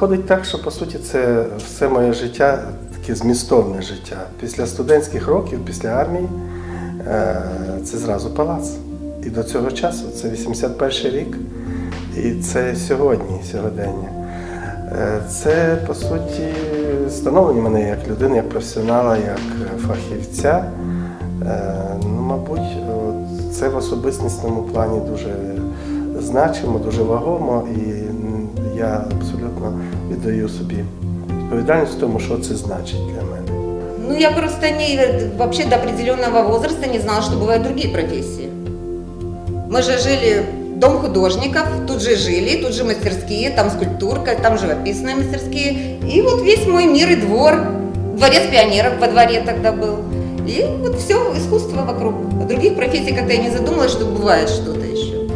Виходить так, що по суті це все моє життя, таке змістовне життя. Після студентських років, після армії, е, це зразу палац. І до цього часу це 81 рік, і це сьогодні, сьогодення. Е, Це по суті становлення мене як людини, як професіонала, як фахівця. Е, Ну, мабуть, це в особистісному плані дуже значимо, дуже вагомо, і я абсолютно віддаю собі відповідальність в тому, що це значить для мене. Ну, я просто не, вообще до определенного возраста не знала, что бывают другие профессии. Мы же жили дом художников, тут же жили, тут же мастерские, там скульптурка, там живописные мастерские. И вот весь мой мир и двор. Дворец пионеров во дворе тогда был. И вот все искусство вокруг. А Других профессий как-то я не задумалась, что бывает что-то еще.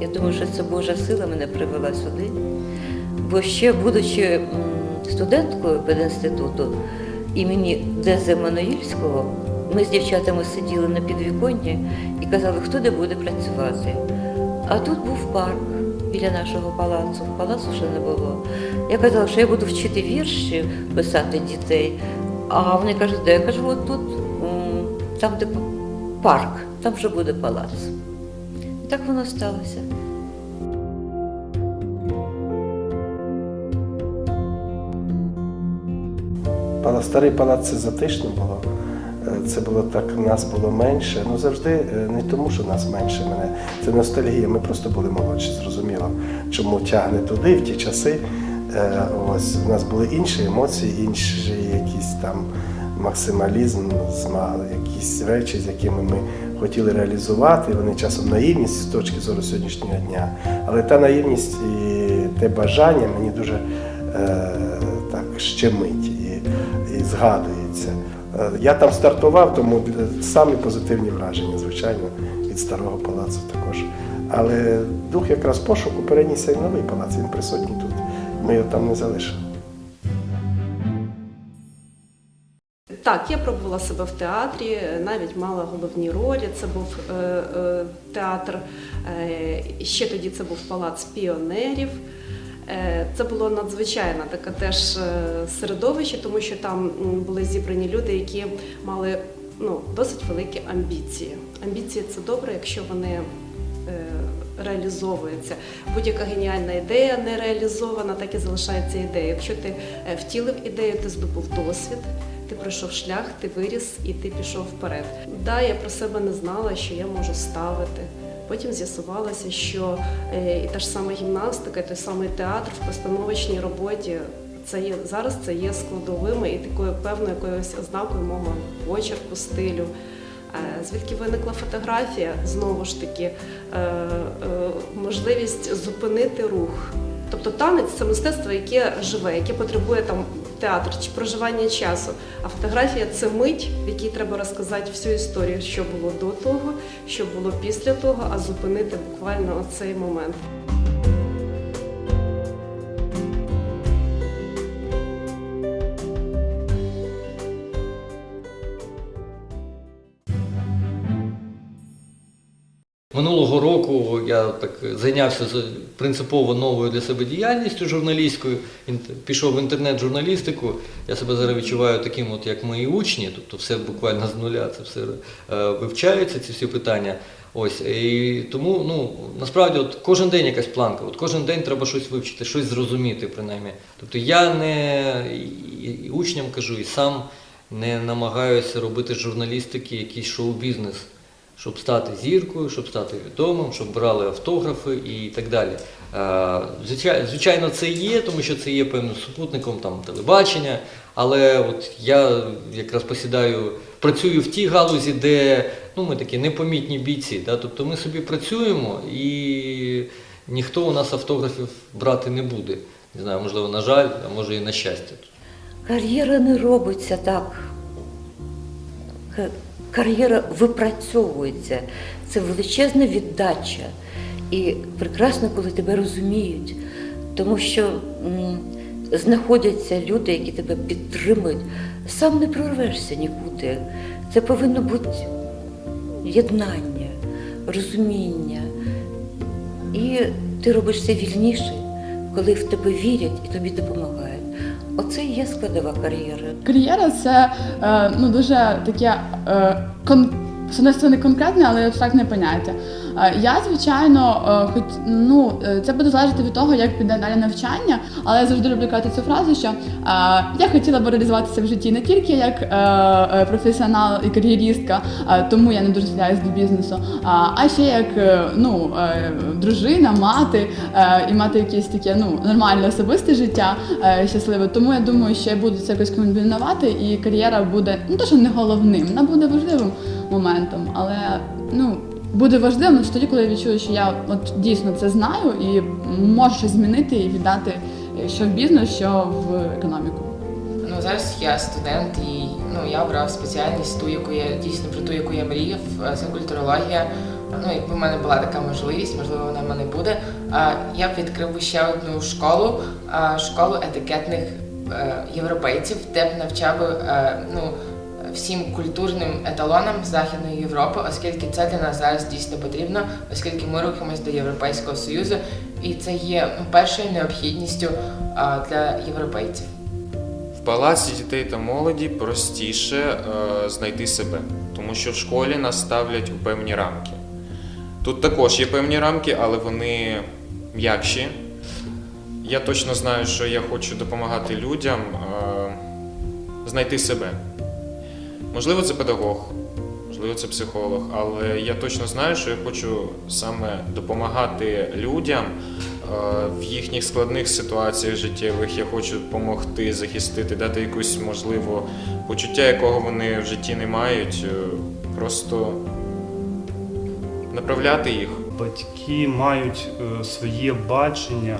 Я думаю, що це Божа сила мене привела сюди. Бо ще, будучи студенткою пединституту імені Дези Мануїльського, ми з дівчатами сиділи на підвіконні і казали, хто де буде працювати. А тут був парк біля нашого палацу. Палацу ще не було. Я казала, що я буду вчити вірші, писати дітей. А вони кажуть, де я кажу, от тут, там, де парк, там вже буде палац. І так воно сталося. Палац, старий палац це затишно було. Е, Це було так, нас було менше. Ну завжди е, не тому, що нас менше мене. Це ностальгія. Ми просто були молодші, зрозуміло, чому тягне туди, в ті часи. Е, Ось у нас були інші емоції, інші якісь там максималізм, якісь речі, з якими ми хотіли реалізувати. Вони часом наївність з точки зору сьогоднішнього дня. Але та наївність і те бажання мені дуже е, так щемить і, згадується. Е, Я там стартував, тому самі позитивні враження, звичайно, від старого палацу також. Але дух якраз пошуку перенісся і новий палац, він присутній тут. Ми його там не залишили. Так, я пробувала себе в театрі, навіть мала головні ролі. Це був е, е, театр. Е, ще тоді це був палац піонерів. Е, це було надзвичайно таке теж е, середовище, тому що там були зібрані люди, які мали ну, досить великі амбіції. Амбіції це добре, якщо вони е, реалізовуються. Будь-яка геніальна ідея не реалізована, так і залишається ідея. Якщо ти втілив ідею, ти здобув досвід. Ти пройшов шлях, ти виріс і ти пішов вперед. Да, я про себе не знала, що я можу ставити. Потім з'ясувалося, що е, і та ж сама гімнастика, і той самий театр в постановочній роботі це є зараз. Це є складовими і такою певною якоюсь ознакою мого почерку, стилю. Е, Звідки виникла фотографія? Знову ж таки, е, можливість зупинити рух. Тобто танець це мистецтво, яке живе, яке потребує там театр чи проживання часу. А фотографія це мить, в якій треба розказати всю історію, що було до того, що було після того, а зупинити буквально оцей момент. Минулого року я так зайнявся принципово новою для себе діяльністю журналістською. Пішов в інтернет-журналістику. Я себе зараз відчуваю таким, от як мої учні, тобто все буквально з нуля, це все е, вивчається, ці всі питання. Ось і тому ну насправді от кожен день якась планка, от кожен день треба щось вивчити, щось зрозуміти, принаймні. Тобто я не і, учням кажу, і сам не намагаюся робити журналістики якийсь шоу-бізнес щоб стати зіркою, щоб стати відомим, щоб брали автографи і так далі. Е, Звичайно, це є, тому що це є певним супутником там, телебачення, але от я якраз посідаю, працюю в тій галузі, де ну, ми такі непомітні бійці. Да? Тобто ми собі працюємо і ніхто у нас автографів брати не буде. Не знаю, можливо, на жаль, а може і на щастя. Кар'єра не робиться так. Ка- Кар'єра випрацьовується. Це величезна віддача. І прекрасно, коли тебе розуміють, тому що знаходяться люди, які тебе підтримують. Сам не прорвешся нікуди. Це повинно бути єднання, розуміння. І ти робишся вільніший, коли в тебе вірять і тобі допомагають. Оце і є складова кар'єри. Кар'єра це е, ну дуже таке е, кон, однієї сторони конкретне, але абстрактне поняття. Е, я, звичайно, е, хоч ну е, це буде залежати від того, як піде далі навчання, але я завжди люблю казати цю фразу, що я хотіла б реалізуватися в житті не тільки як професіонал і кар'єристка, тому я не дуже стріляюсь до бізнесу, а, ще як ну, дружина, мати і мати якесь таке ну, нормальне особисте життя щасливе. Тому я думаю, я буду це якось комбінувати, і кар'єра буде ну то, що не головним, вона буде важливим моментом, але ну. Буде важливим лише тоді, коли я відчую, що я от дійсно це знаю і можу щось змінити і віддати е, що в бізнес, що в економіку. Ну зараз я студент і ну я обрав спеціальність ту, яку я дійсно про ту, яку я мріяв. Е, Це культурологія. Ну, якби в мене була така можливість, можливо, вона в мене буде. Я б відкрив ще одну школу, школу етикетних е, європейців, де б навчав ну, всім культурним еталонам Західної Європи, оскільки це для нас зараз дійсно потрібно, оскільки ми рухаємось до Європейського Союзу, і це є ну, першою необхідністю для європейців. В палаці дітей та молоді простіше е, знайти себе, тому що в школі нас ставлять у певні рамки. Тут також є певні рамки, але вони м'якші. Я точно знаю, що я хочу допомагати людям е, знайти себе. Можливо, це педагог, можливо, це психолог, але я точно знаю, що я хочу саме допомагати людям е, в їхніх складних ситуаціях життєвих. Я хочу допомогти, захистити, дати якусь можливо почуття, якого вони в житті не мають, е, просто направляти їх. Батьки мають е, своє бачення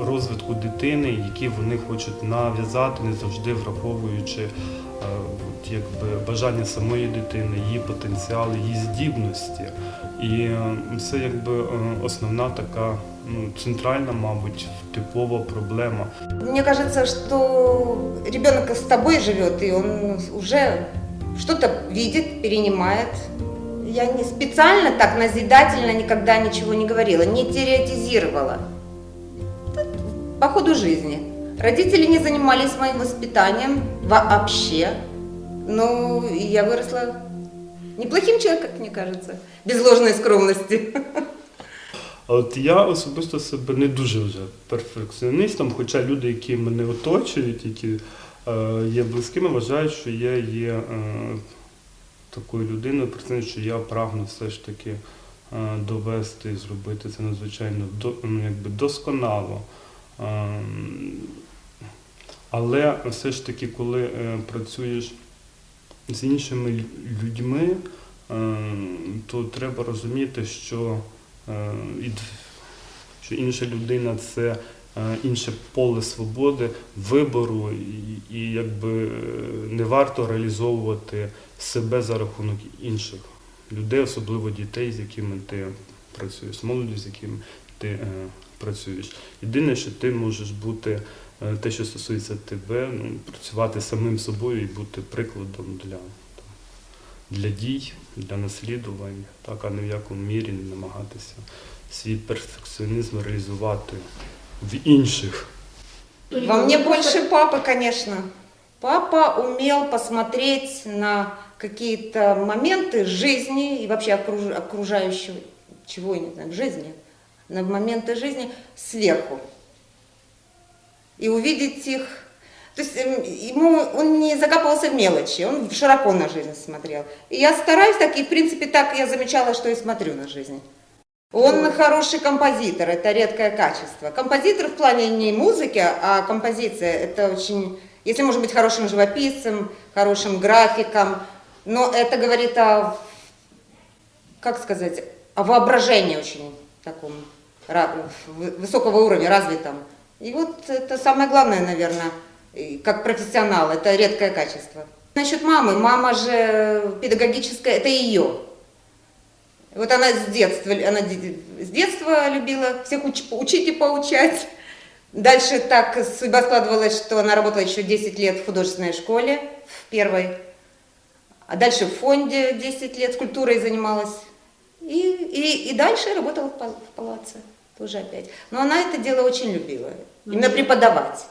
розвитку дитини, які вони хочуть нав'язати, не завжди враховуючи якби, бажання самої дитини, її потенціал, її здібності. І е, це якби е, основна така ну, центральна, мабуть, типова проблема. Мне кажется, что ребенок с тобой живет, и он уже что-то видит, перенимает. Я не специально так назидательно никогда ничего не говорила, не теоретизировала. Это По ходу жизни. Родители не занимались моим воспитанием вообще. Ну, я выросла неплохим человеком, как мне кажется, без ложной скромности. От я особисто себе не дуже вже перфекціоністом, хоча люди, які мене оточують, які е, є близькими, вважають, що я є е, такою людиною, про що я прагну все ж таки е, довести зробити це надзвичайно до, ну, якби досконало. Е, але все ж таки, коли е, працюєш з іншими людьми, е, то треба розуміти, що Е, що інша людина це е, інше поле свободи, вибору, і, якби не варто реалізовувати себе за рахунок інших людей, особливо дітей, з якими ти працюєш, молоді, з якими ти працюєш. Єдине, що ти можеш бути те, що стосується тебе, ну, працювати самим собою і бути прикладом для, для дій, для наслідування, так, а не в якому мірі не намагатися свій перфекціонізм реалізувати в інших. Во мне больше папы, конечно. Папа умел посмотреть на какие-то моменты жизни и вообще окруж- окружающего, чего я не знаю, жизни, на моменты жизни сверху. И увидеть их. То есть эм, ему он не закапывался в мелочи, он широко на жизнь смотрел. И я стараюсь так, и в принципе так я замечала, что и смотрю на жизнь. Он хороший композитор, это редкое качество. Композитор в плане не музыки, а композиция. Это очень... Если может быть хорошим живописцем, хорошим графиком, но это говорит о, как сказать, о воображении очень таком высокого уровня, развитом. И вот это самое главное, наверное, как профессионал, это редкое качество. Насчет мамы, мама же педагогическая, это ее. Вот она с детства, она с детства любила всех уч- учить и поучать. Дальше так судьба складывалась, что она работала еще 10 лет в художественной школе, в первой. А дальше в фонде 10 лет скульптурой занималась. И, и, и дальше работала в палаце. Тоже опять. Но она это дело очень любила. Именно преподавать.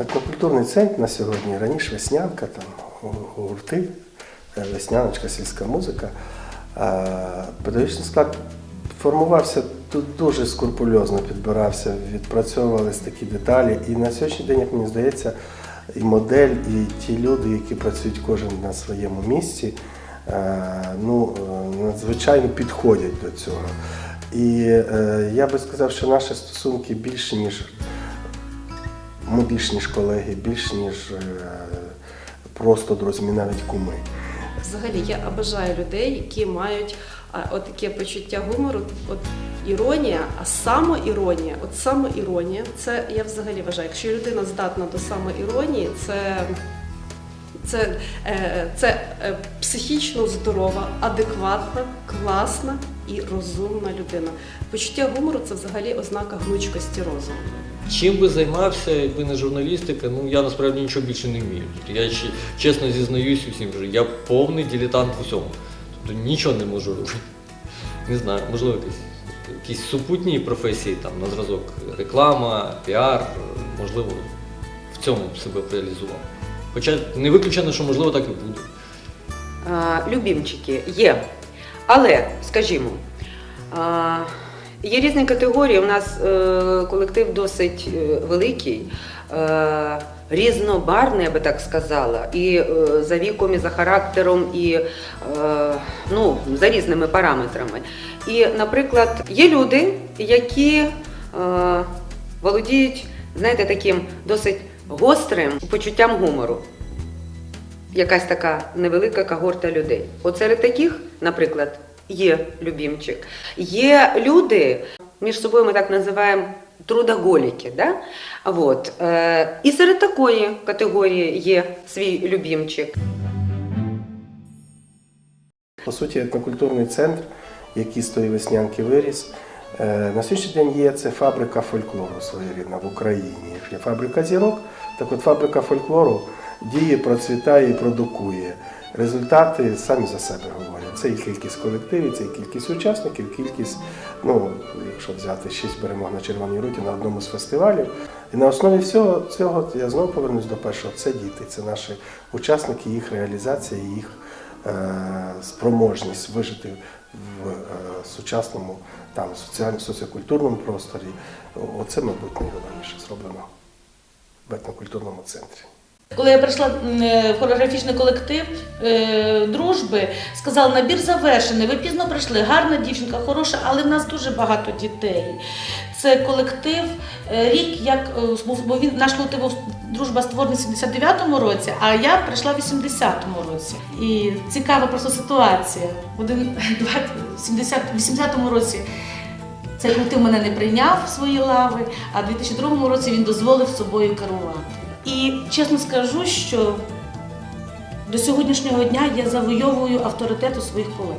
Етнокультурний центр на сьогодні, раніше веснянка, там гурти, е, весняночка, сільська музика. Педагогічний склад формувався тут дуже скрупульозно підбирався, відпрацьовувалися такі деталі. І на сьогоднішній день, як мені здається, і модель, і ті люди, які працюють кожен на своєму місці, ну, е, надзвичайно підходять до цього. І е, я би сказав, що наші стосунки більше, ніж ми більш ніж колеги, більш ніж е, просто друзі, навіть куми. Взагалі, я обожаю людей, які мають таке почуття гумору, от іронія, а самоіронія, от самоіронія, це я взагалі вважаю, якщо людина здатна до самоіронії, це, це, е, це е, психічно здорова, адекватна, класна і розумна людина. Почуття гумору це взагалі ознака гнучкості розуму. Чим би займався, якби не журналістика, ну я насправді нічого більше не вмію. Я ще чесно зізнаюсь усім, що я повний дилетант в усьому. Тобто нічого не можу робити. Не знаю, можливо, якісь, якісь супутні професії, там, на зразок реклама, піар, можливо, в цьому себе реалізував. Хоча не виключено, що можливо так і буде. А, любімчики є. Але, скажімо, а, є різні категорії. У нас е, колектив досить е, великий, е, різнобарний, я би так сказала, і е, за віком, і за характером, і е, ну, за різними параметрами. І, наприклад, є люди, які е, володіють, знаєте, таким досить гострим почуттям гумору якась така невелика когорта людей. От серед таких, наприклад, є любімчик. Є люди, між собою ми так називаємо трудоголіки. Да? От. Е, і серед такої категорії є свій любімчик. По суті, етнокультурний центр, який з тої веснянки виріс, е, на сьогоднішній день є це фабрика фольклору своєрідна в Україні. Фабрика зірок, так от фабрика фольклору діє, процвітає і продукує. Результати самі за себе говорять. Це і кількість колективів, це і кількість учасників, кількість, ну, якщо взяти шість перемог на Червоній руті на одному з фестивалів. І на основі всього цього я знову повернусь до першого. Це діти, це наші учасники, їх реалізація, їх е, спроможність вижити в е, сучасному там соціально соціокультурному просторі. Оце, мабуть, найголовніше зроблено в етнокультурному центрі. Коли я прийшла е, в хореографічний колектив е, дружби, сказали, набір завершений, ви пізно прийшли, гарна дівчинка, хороша, але в нас дуже багато дітей. Це колектив, е, рік, як бо він наш колектив дружба створений в 79-му році, а я прийшла в 80-му році. І цікава просто ситуація. Один, два, 70, 80-му році цей колектив мене не прийняв в свої лави, а в 2002 році він дозволив собою керувати. І чесно скажу, що до сьогоднішнього дня я завойовую авторитет у своїх колег.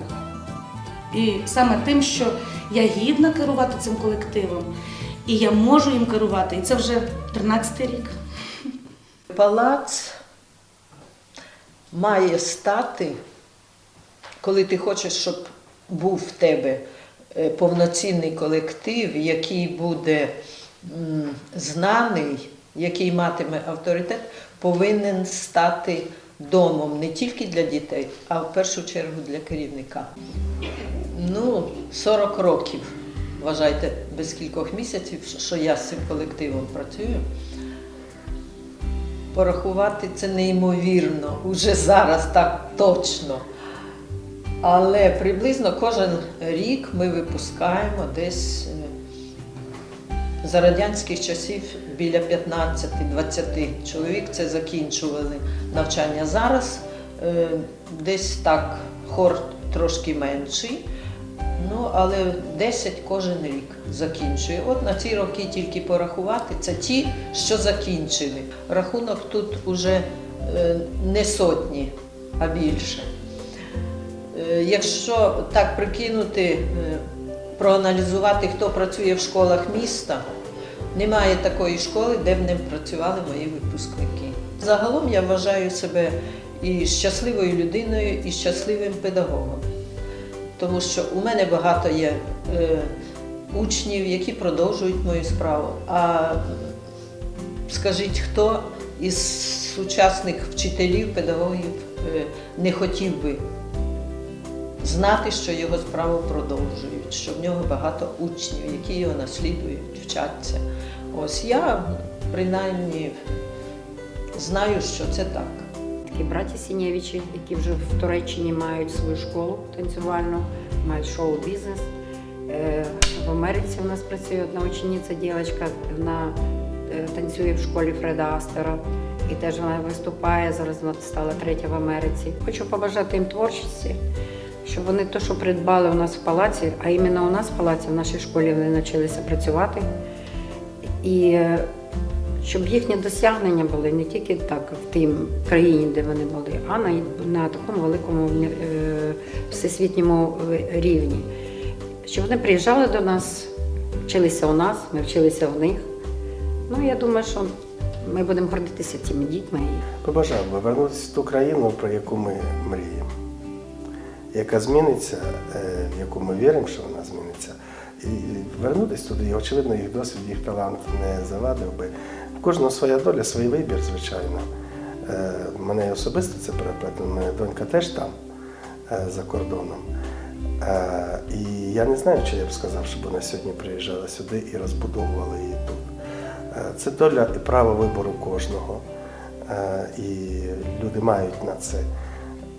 І саме тим, що я гідна керувати цим колективом, і я можу їм керувати. І це вже 13 й рік. Палац має стати, коли ти хочеш, щоб був в тебе повноцінний колектив, який буде знаний, який матиме авторитет, повинен стати домом не тільки для дітей, а в першу чергу для керівника. Ну, 40 років, вважайте, без кількох місяців, що я з цим колективом працюю. Порахувати це неймовірно, уже зараз так точно. Але приблизно кожен рік ми випускаємо десь е, за радянських часів біля 15-20 чоловік це закінчували навчання. Зараз е, десь так хор трошки менший. Ну, але 10 кожен рік закінчує. От на ці роки тільки порахувати, це ті, що закінчили. Рахунок тут уже е, не сотні, а більше. Е, Якщо так прикинути, е, проаналізувати, хто працює в школах міста, немає такої школи, де б не працювали мої випускники. Загалом я вважаю себе і щасливою людиною, і щасливим педагогом. тому що у мене багато є е, учнів, які продовжують мою справу. А скажіть, хто із сучасних вчителів, педагогів не хотів би знати, що його справу продовжують, що в нього багато учнів, які його наслідують, вчаться. Ось я принаймні знаю, що це так. І браті Сінєвичі, які вже в Туреччині мають свою школу танцювальну, мають шоу-бізнес. Е, В Америці у нас працює одна учениця, дівчинка, вона е, танцює в школі Фреда Астера. І теж вона виступає. Зараз вона стала третя в Америці. Хочу побажати їм творчості, щоб вони те, що придбали у нас в палаці, а іменно у нас в палаці, в нашій школі вони навчилися працювати. І е, щоб їхні досягнення були не тільки так в тій країні, де вони були, а на, на такому великому е, всесвітньому рівні. Щоб вони приїжджали до нас, вчилися у нас, ми вчилися в них. Ну, я думаю, що ми будемо гордитися цими дітьми. Побажав би вернутися в ту країну, про яку ми мріємо, яка зміниться, е, в яку ми віримо, що вона зміниться. І вернутися туди, і, очевидно, їх досвід, їх талант не завадив би. В кожного своя доля, свій вибір, звичайно. Е, Мене особисто це переплетено, мене донька теж там, е, за кордоном. І я не знаю, чи я б сказав, щоб вона сьогодні приїжджала сюди і розбудовувала її тут. Це доля і право вибору кожного. І люди мають на це.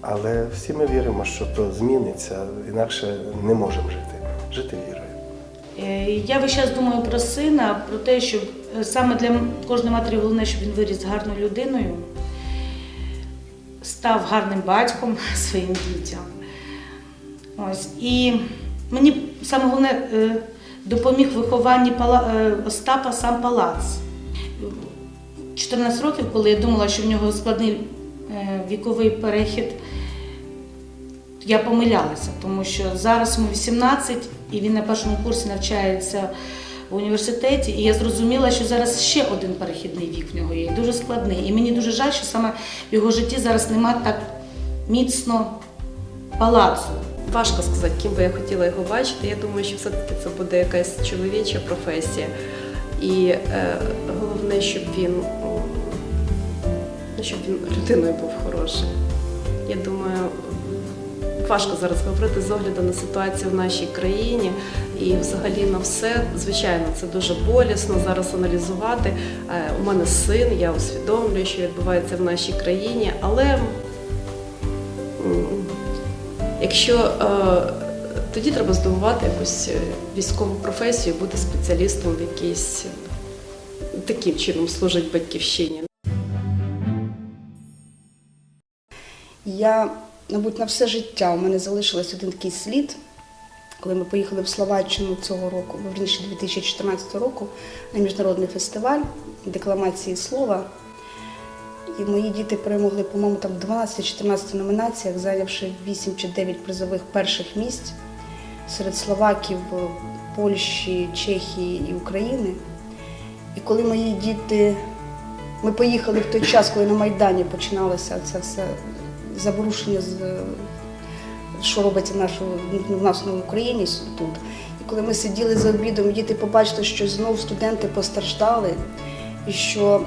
Але всі ми віримо, що то зміниться, інакше не можемо жити. Жити вірою. Е, Я весь час думаю про сина, про те, щоб е, саме для кожної матері головне, щоб він виріс гарною людиною, став гарним батьком своїм дітям. Ось. І мені саме головне е, допоміг вихованні Остапа сам палац. 14 років, коли я думала, що в нього складний віковий перехід, я помилялася, тому що зараз йому 18 і він на першому курсі навчається в університеті. І я зрозуміла, що зараз ще один перехідний вік в нього є, дуже складний. І мені дуже жаль, що саме в його житті зараз нема так міцно палацу. Важко сказати, ким би я хотіла його бачити. Я думаю, що все-таки це буде якась чоловіча професія. І е, головне, щоб він, ну, щоб він людиною був хороший. Я думаю, важко зараз говорити з огляду на ситуацію в нашій країні і взагалі на все. Звичайно, це дуже болісно зараз аналізувати. Е, у мене син, я усвідомлюю, що відбувається в нашій країні, але Якщо е, тоді треба здобувати якусь е, військову професію, бути спеціалістом в якійсь таким чином служить батьківщині. Я, мабуть, на все життя у мене залишилось один такий слід, коли ми поїхали в Словаччину цього року, верніше 2014 року, на міжнародний фестиваль декламації слова. І мої діти перемогли, по-моєму, там в 12-14 номінаціях, зайнявши 8 чи 9 призових перших місць серед Словаків, Польщі, Чехії і України. І коли мої діти, ми поїхали в той час, коли на Майдані починалося це все заворушення, що робиться в, нашому, в нас на Україні тут. І коли ми сиділи за обідом, діти побачили, що знов студенти постраждали, і що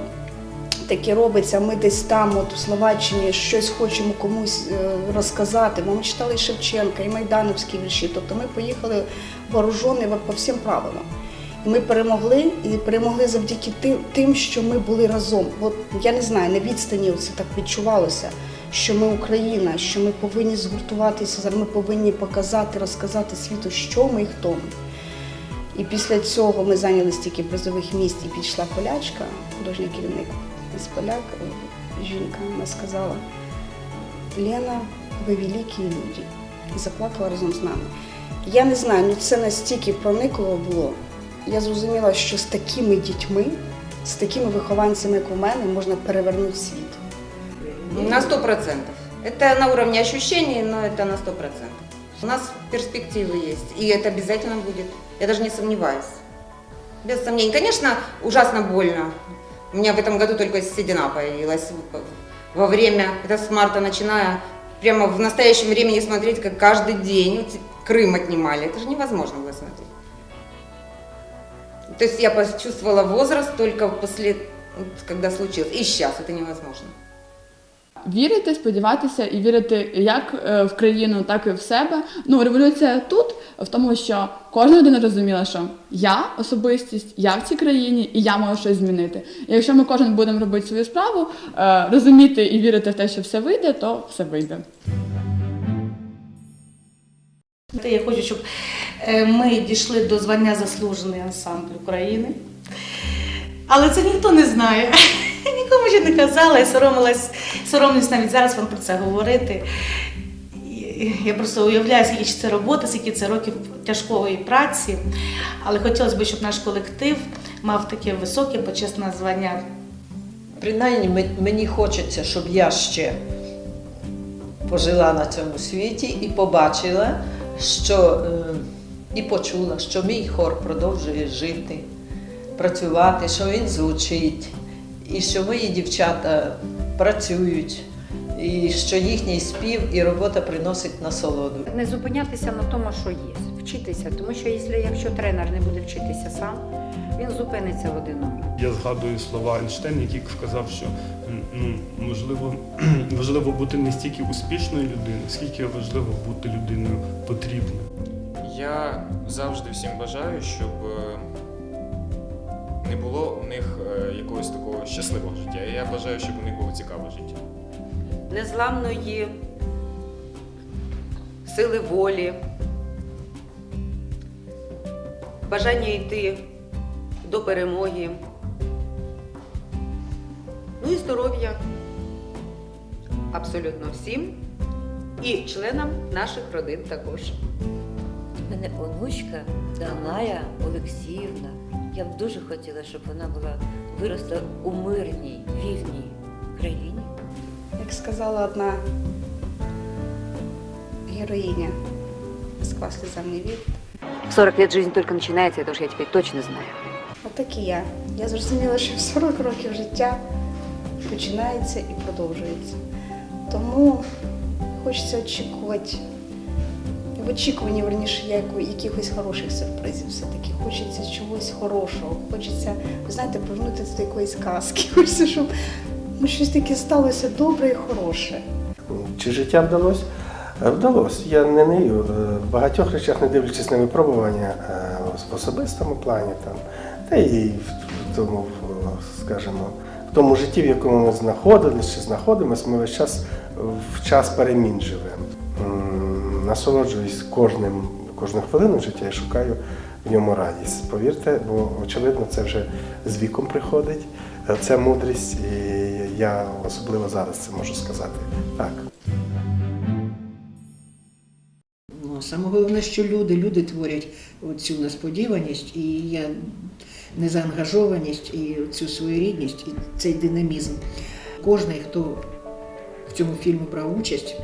таке робиться, ми десь там, от у Словаччині, щось хочемо комусь е, розказати. Ми читали Шевченка, і Майдановські вірші. Тобто ми поїхали вооружені по всім правилам. Ми перемогли, і перемогли завдяки тим, що ми були разом. От я не знаю, на відстані це так відчувалося, що ми Україна, що ми повинні згуртуватися, ми повинні показати, розказати світу, що ми і хто ми. І після цього ми зайняли стільки призових місць і підійшла полячка, художній керівник з поляк, жінка, вона сказала, Лена, ви великі люди. І заплакала разом з нами. Я не знаю, ну це настільки проникливо було. Я зрозуміла, що з такими дітьми, з такими вихованцями, як у мене, можна перевернути світ. На сто процентов. Это на уровне ощущений, но это на сто процентов. У нас перспективы есть, и это обязательно будет. Я даже не сомневаюсь. Без сомнений. Конечно, ужасно больно. У меня в этом году только седина появилась во время, это с марта начиная, прямо в настоящем времени смотреть, как каждый день Крым отнимали. Это же невозможно было смотреть. То есть я почувствовала возраст только после, когда случилось. И сейчас это невозможно. Вірити, сподіватися і вірити як е, в країну, так і в себе. Ну, революція тут в тому, що кожна людина розуміла, що я особистість, я в цій країні, і я можу щось змінити. І якщо ми кожен будемо робити свою справу, е, розуміти і вірити в те, що все вийде, то все вийде. Я хочу, щоб е, ми дійшли до звання заслужений ансамбль України. Але це ніхто не знає. Нікому ще не казала, я соромилась, соромлюсь навіть зараз вам про це говорити. Я просто уявляю, скільки це роботи, скільки це років тяжкої праці. Але хотілося б, щоб наш колектив мав таке високе почесне звання. Принаймні мені хочеться, щоб я ще пожила на цьому світі і побачила, що е, і почула, що мій хор продовжує жити, працювати, що він звучить, і що мої дівчата працюють, і що їхній спів і робота приносить насолоду. Не зупинятися на тому, що є, вчитися, тому що якщо, тренер не буде вчитися сам, він зупиниться в одиному. Я згадую слова Ейнштейн, який сказав, що ну, можливо, важливо бути не стільки успішною людиною, скільки важливо бути людиною потрібною. Я завжди всім бажаю, щоб е, не було у них е, якогось такого щасливого життя. Я бажаю, щоб у них було цікаве життя. незламної сили волі, бажання йти до перемоги, ну і здоров'я абсолютно всім і членам наших родин також. У мене онучка Даная Олексіївна. Я б дуже хотіла, щоб вона була виросла у мирній, вільній країні. Як сказала одна героїня Москва слезам не вірить. 40 лет жизни только начинается, это уж я теперь точно знаю. Отак і я. Я зрозуміла, що в 40 років життя починається і продовжується. Тому хочеться очікувати. В очікуванні, верніше, яку- якихось хороших сюрпризів все-таки. Хочеться чогось хорошого. Хочеться, ви знаєте, повернутися до якоїсь казки. Хочеться, щоб ну, щось таке сталося добре і хороше. Чи життя вдалося? Е, Вдалося. Я не нею. е, В багатьох речах, не дивлячись на випробування е, в особистому плані, там, та і в тому, скажімо, в тому житті, в якому ми знаходились чи знаходимося, ми весь час в час перемін живемо. Насолоджуюсь кожним, кожну хвилину життя і шукаю в ньому радість. Повірте, бо очевидно, це вже з віком приходить. е, Ця мудрість, і я особливо зараз це можу сказати. Так. Ну, саме головне, що люди, люди творять цю несподіваність і я незаангажованість, і цю своєрідність, і цей динамізм. Кожний, хто в цьому фільмі брав участь,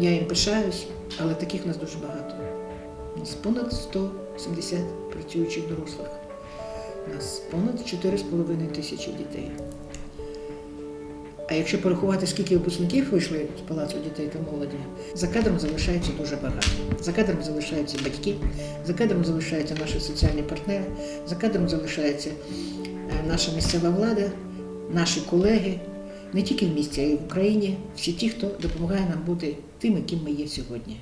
я їм пишаюсь, але таких нас дуже багато. У нас понад 170 працюючих дорослих. У нас понад 4,5 тисячі дітей. А якщо порахувати, скільки випускників вийшли з палацу дітей та молоді, за кадром залишається дуже багато. За кадром залишаються батьки, за кадром залишаються наші соціальні партнери, за кадром залишається е, наша місцева влада, наші колеги, не тільки в місті, а й в Україні, всі ті, хто допомагає нам бути тим, яким ми є сьогодні.